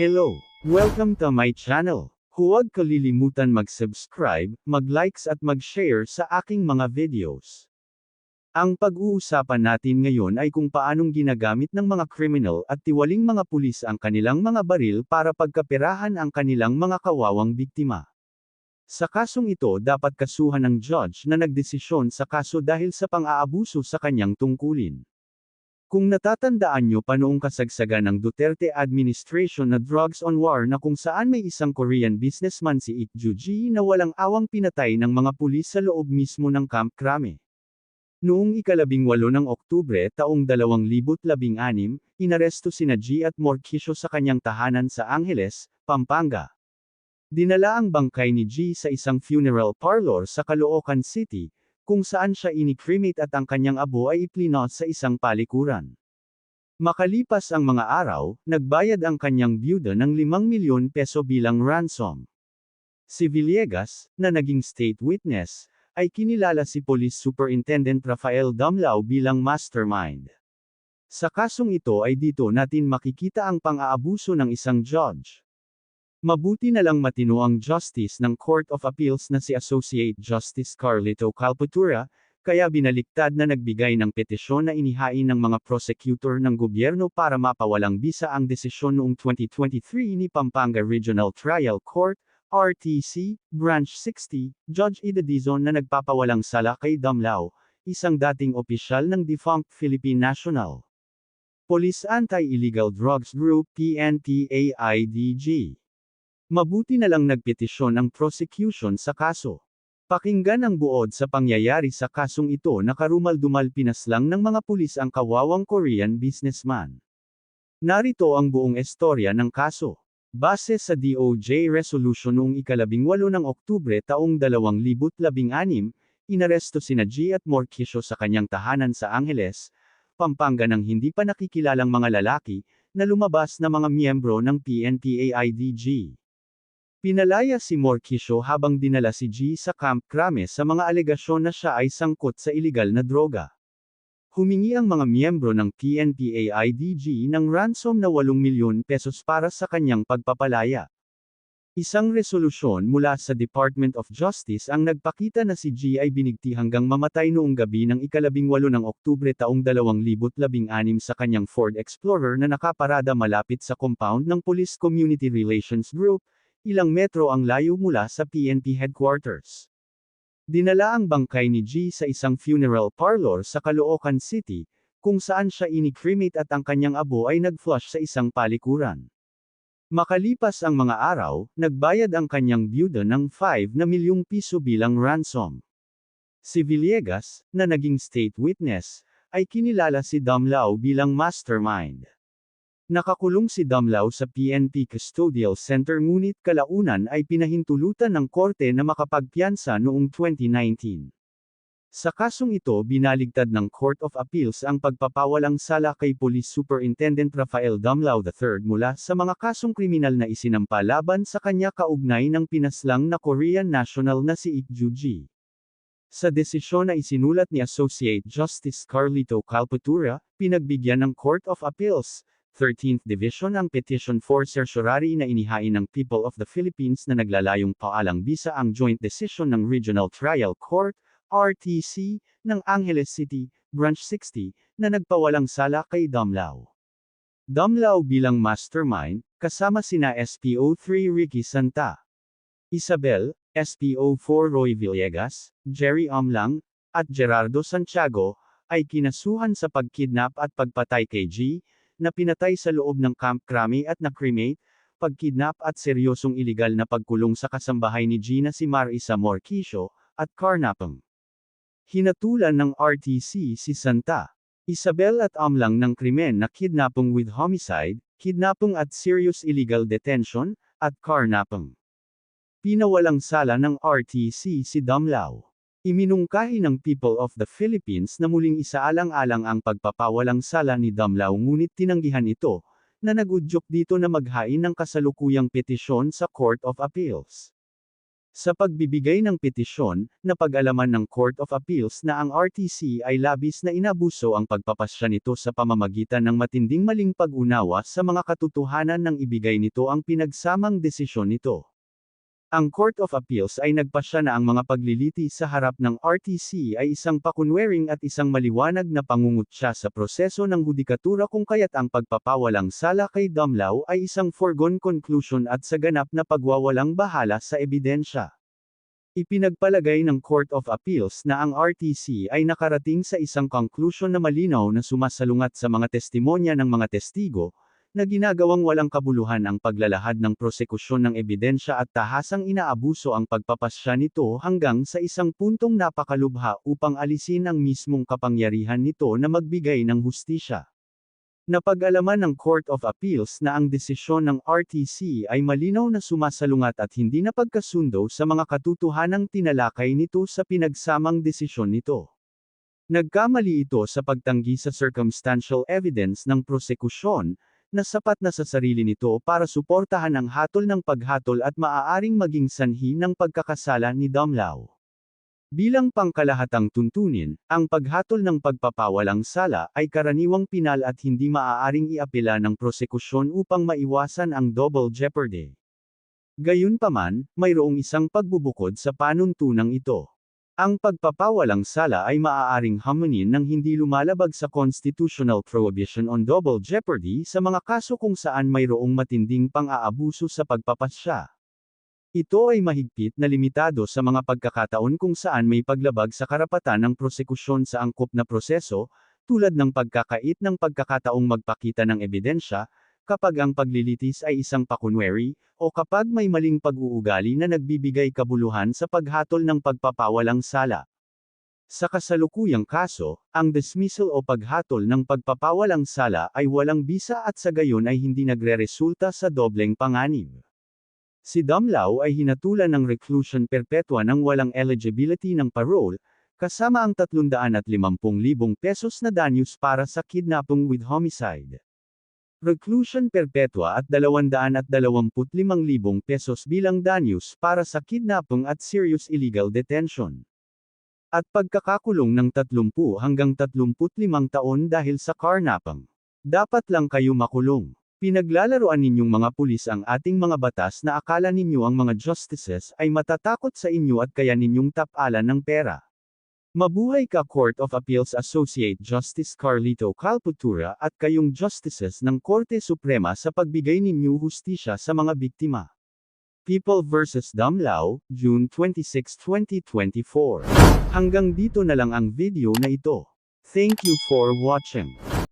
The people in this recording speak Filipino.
Hello! Welcome to my channel. Huwag kalilimutan mag-subscribe, mag-likes at mag-share sa aking mga videos. Ang pag-uusapan natin ngayon ay kung paanong ginagamit ng mga kriminal at tiwaling mga pulis ang kanilang mga baril para pagkaperahan ang kanilang mga kawawang biktima. Sa kasong ito dapat kasuhan ng judge na nagdesisyon sa kaso dahil sa pang-aabuso sa kanyang tungkulin. Kung natatandaan nyo pa noong kasagsagan ng Duterte administration na drugs on war na kung saan may isang Korean businessman si Ik Ju-ji na walang awang pinatay ng mga pulis sa loob mismo ng Camp Crame. Noong ikalabing walo ng Oktubre taong 2016, inaresto sina G at Morquisio sa kanyang tahanan sa Angeles, Pampanga. Dinala ang bangkay ni G sa isang funeral parlor sa Caloocan City, kung saan siya inikremate at ang kanyang abo ay iplinot sa isang palikuran. Makalipas ang mga araw, nagbayad ang kanyang byuda ng 5 milyon peso bilang ransom. Si Villegas, na naging state witness, ay kinilala si Police Superintendent Rafael Damlao bilang mastermind. Sa kasong ito ay dito natin makikita ang pang-aabuso ng isang judge. Mabuti na lang matino ang justice ng Court of Appeals na si Associate Justice Carlito Calpatura, kaya binaliktad na nagbigay ng petisyon na inihain ng mga prosecutor ng gobyerno para mapawalang bisa ang desisyon noong 2023 ni Pampanga Regional Trial Court, RTC, Branch 60, Judge Ida Dizon na nagpapawalang sala kay Damlao, isang dating opisyal ng defunct Philippine National Police Anti-Illegal Drugs Group PNPAIDG. Mabuti na lang nagpetisyon ang prosecution sa kaso. Pakinggan ang buod sa pangyayari sa kasong ito na karumal-dumal pinaslang ng mga pulis ang kawawang Korean businessman. Narito ang buong estorya ng kaso. Base sa DOJ resolution noong ikalabing walo ng Oktubre taong 2016, inaresto sina G at Morquisio sa kanyang tahanan sa Angeles, Pampanga ng hindi pa nakikilalang mga lalaki, na lumabas na mga miyembro ng PNPAIDG. Pinalaya si Morquisio habang dinala si G sa Camp Crame sa mga alegasyon na siya ay sangkot sa iligal na droga. Humingi ang mga miyembro ng PNPAIDG ng ransom na 8 milyon pesos para sa kanyang pagpapalaya. Isang resolusyon mula sa Department of Justice ang nagpakita na si G ay binigti hanggang mamatay noong gabi ng ikalabing walo ng Oktubre taong 2016 sa kanyang Ford Explorer na nakaparada malapit sa compound ng Police Community Relations Group, ilang metro ang layo mula sa PNP headquarters. Dinala ang bangkay ni G sa isang funeral parlor sa Caloocan City, kung saan siya inikremate at ang kanyang abo ay nag-flush sa isang palikuran. Makalipas ang mga araw, nagbayad ang kanyang byuda ng 5 na milyong piso bilang ransom. Si Villegas, na naging state witness, ay kinilala si Damlao bilang mastermind. Nakakulong si Damlao sa PNP Custodial Center ngunit kalaunan ay pinahintulutan ng korte na makapagpiyansa noong 2019. Sa kasong ito binaligtad ng Court of Appeals ang pagpapawalang sala kay Police Superintendent Rafael Damlao III mula sa mga kasong kriminal na isinampa laban sa kanya kaugnay ng pinaslang na Korean national na si Ik Ju-ji. Sa desisyon na isinulat ni Associate Justice Carlito Calpatura, pinagbigyan ng Court of Appeals, 13th Division ang petition for certiorari na inihain ng People of the Philippines na naglalayong paalang bisa ang joint decision ng Regional Trial Court, RTC, ng Angeles City, Branch 60, na nagpawalang sala kay Damlao. Damlao bilang mastermind, kasama sina SPO3 Ricky Santa, Isabel, SPO4 Roy Villegas, Jerry Amlang, at Gerardo Santiago, ay kinasuhan sa pagkidnap at pagpatay kay G, na pinatay sa loob ng Camp Crame at na-cremate, pagkidnap at seryosong iligal na pagkulong sa kasambahay ni Gina si Marisa Morquisio, at Carnapang. Hinatulan ng RTC si Santa. Isabel at Amlang ng krimen na kidnapping with homicide, kidnapping at serious illegal detention, at carnapping. Pinawalang sala ng RTC si Damlao. Iminungkahi ng People of the Philippines na muling isaalang-alang ang pagpapawalang sala ni Damlao ngunit tinanggihan ito, na nagudyok dito na maghain ng kasalukuyang petisyon sa Court of Appeals. Sa pagbibigay ng petisyon, napag-alaman ng Court of Appeals na ang RTC ay labis na inabuso ang pagpapasya nito sa pamamagitan ng matinding maling pag-unawa sa mga katotohanan ng ibigay nito ang pinagsamang desisyon nito. Ang Court of Appeals ay nagpasya na ang mga pagliliti sa harap ng RTC ay isang pakunwering at isang maliwanag na pangungutya sa proseso ng hudikatura kung kaya't ang pagpapawalang sala kay Damlao ay isang foregone conclusion at sa ganap na pagwawalang bahala sa ebidensya. Ipinagpalagay ng Court of Appeals na ang RTC ay nakarating sa isang conclusion na malinaw na sumasalungat sa mga testimonya ng mga testigo, na ginagawang walang kabuluhan ang paglalahad ng prosekusyon ng ebidensya at tahasang inaabuso ang pagpapasya nito hanggang sa isang puntong napakalubha upang alisin ang mismong kapangyarihan nito na magbigay ng hustisya. Napag-alaman ng Court of Appeals na ang desisyon ng RTC ay malinaw na sumasalungat at hindi napagkasundo sa mga katotohanang tinalakay nito sa pinagsamang desisyon nito. Nagkamali ito sa pagtanggi sa circumstantial evidence ng prosekusyon, na sapat na sa sarili nito para suportahan ang hatol ng paghatol at maaaring maging sanhi ng pagkakasala ni Damlao. Bilang pangkalahatang tuntunin, ang paghatol ng pagpapawalang sala ay karaniwang pinal at hindi maaaring iapela ng prosekusyon upang maiwasan ang double jeopardy. Gayunpaman, mayroong isang pagbubukod sa panuntunang ito. Ang pagpapawalang sala ay maaaring hamunin ng hindi lumalabag sa constitutional prohibition on double jeopardy sa mga kaso kung saan mayroong matinding pang-aabuso sa pagpapasya. Ito ay mahigpit na limitado sa mga pagkakataon kung saan may paglabag sa karapatan ng prosekusyon sa angkop na proseso, tulad ng pagkakait ng pagkakataong magpakita ng ebidensya, kapag ang paglilitis ay isang pakunwari, o kapag may maling pag-uugali na nagbibigay kabuluhan sa paghatol ng pagpapawalang sala. Sa kasalukuyang kaso, ang dismissal o paghatol ng pagpapawalang sala ay walang bisa at sa gayon ay hindi nagreresulta sa dobleng panganib. Si Damlao ay hinatulan ng reclusion perpetua ng walang eligibility ng parole, kasama ang 350,000 pesos na danyos para sa kidnapping with homicide. Reclusion perpetua at 225,000 pesos bilang danyos para sa kidnapping at serious illegal detention. At pagkakakulong ng 30 hanggang 35 taon dahil sa carnapping. Dapat lang kayo makulong. Pinaglalaroan ninyong mga pulis ang ating mga batas na akala ninyo ang mga justices ay matatakot sa inyo at kaya ninyong tapalan ng pera. Mabuhay ka Court of Appeals Associate Justice Carlito Calputura at kayong justices ng Korte Suprema sa pagbigay ninyo hustisya sa mga biktima. People vs. Damlao, June 26, 2024. Hanggang dito na lang ang video na ito. Thank you for watching.